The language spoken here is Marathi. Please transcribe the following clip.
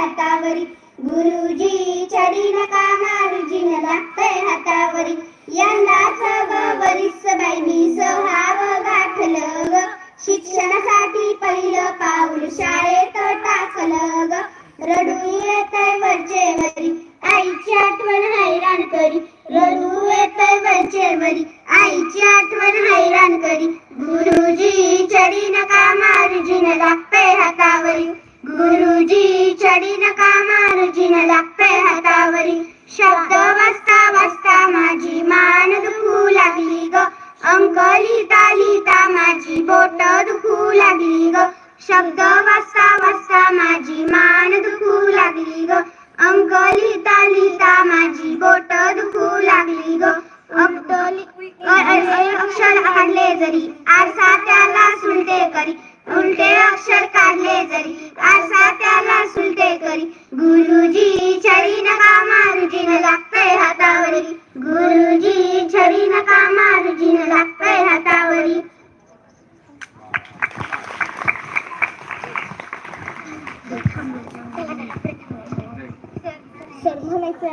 हातावरी. गुरुजी चढी नका न लागतय हातावरी. यंदाच व बरीच बाई मी सोहाव गाठलं ग. शिक्षणासाठी पहिलं पाऊल शाळेत टाकलं ग. रडू येतय वरचे वरी. आईची आठवण हैराण करी. रडू येतय वरचे वरी. आईची आठवण हैराण करी. गुरुजी चढी नका न लागतय हातावरी. गुरुजी चढी नका मारुजी न लागते हातावरी. शब्द वाचता वाचता माझी मान दुखू लागली ग. अंक लिहिता लिहिता माझी बोट दुखू लागली ग. शब्द वाचता वाचता माझी मान दुखू लागली ग. अंक लिहिता लिहिता माझी बोट दुखू लागली ग. अक्षर हाडले जरी. आरसा त्याला सुलते करी. गुरुजी छरी नका मारुजीन लागतय हातावरी गुरुजी छरी नका मारुजीन लागतय हातावरी सर म्हणायचं